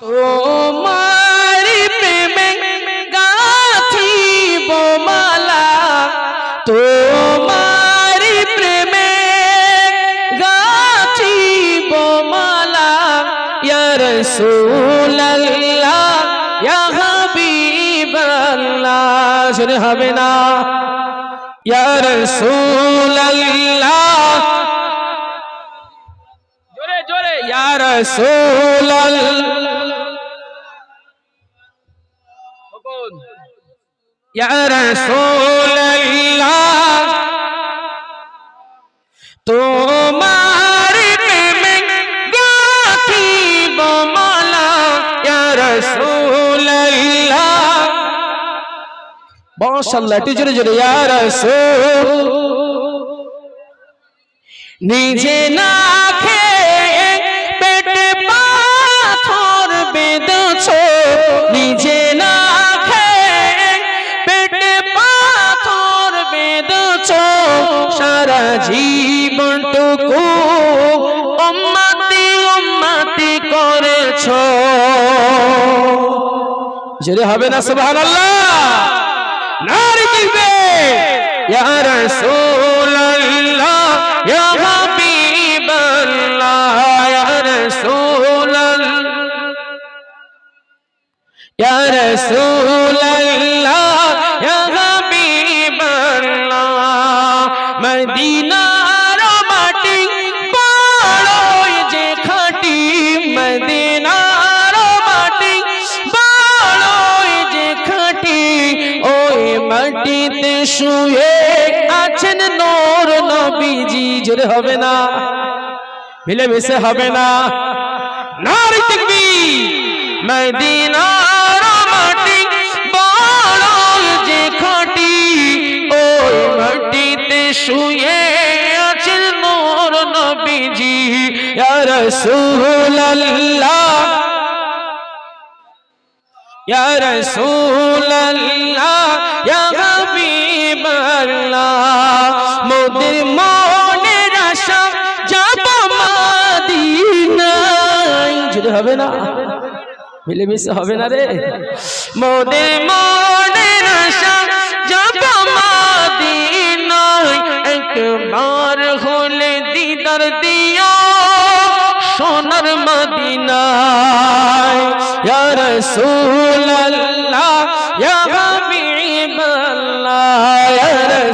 তোমার প্রেমে গাথিব মালা তোমার প্রেমে গাথিব মালা ইয়া রাসূলুল্লাহ ইয়া হাবিবাল্লাহ শুনে হবে না ইয়া রাসূলুল্লাহ জোরে জোরে ইয়া রাসূলুল্লাহ তোমার গাথিব মালা। মাশাআল্লাহ একটু জোরে জোরে নিজে না খেয়ে জীবনটুকু উম্মতি উম্মতি করেছ। যদি হবে না, সুবহানাল্লাহ? নারী দিবে ইয়া রাসূলুল্লাহ, ইয়া হাবিবাল্লাহ, ইয়া ইয়া রাসূলুল্লাহ। শুয়ে আছেন নূর নবীজি, জোরে হবে না। মিলে মিশে হবে না। নারী দেখবি মদিনার মাটি, বড় যে খাঁটি, ওই মাটিতে শুয়ে আছেন নূর নবীজি। ইয়া রাসূলুল্লাহ ইয়া রাসূলুল্লাহ, ইয়া হাবিবাল্লাহ মোদের মনের আশা যাব মদিনায়। যদি হবে না মিলে মিশে হবে না রে। মোদের মনের আশা যাব মদিনায়। একবার হলে দিদার দিও সোনার মদিনায়। ইয়া রাসূলুল্লাহ, ইয়া হাবিবাল্লাহ।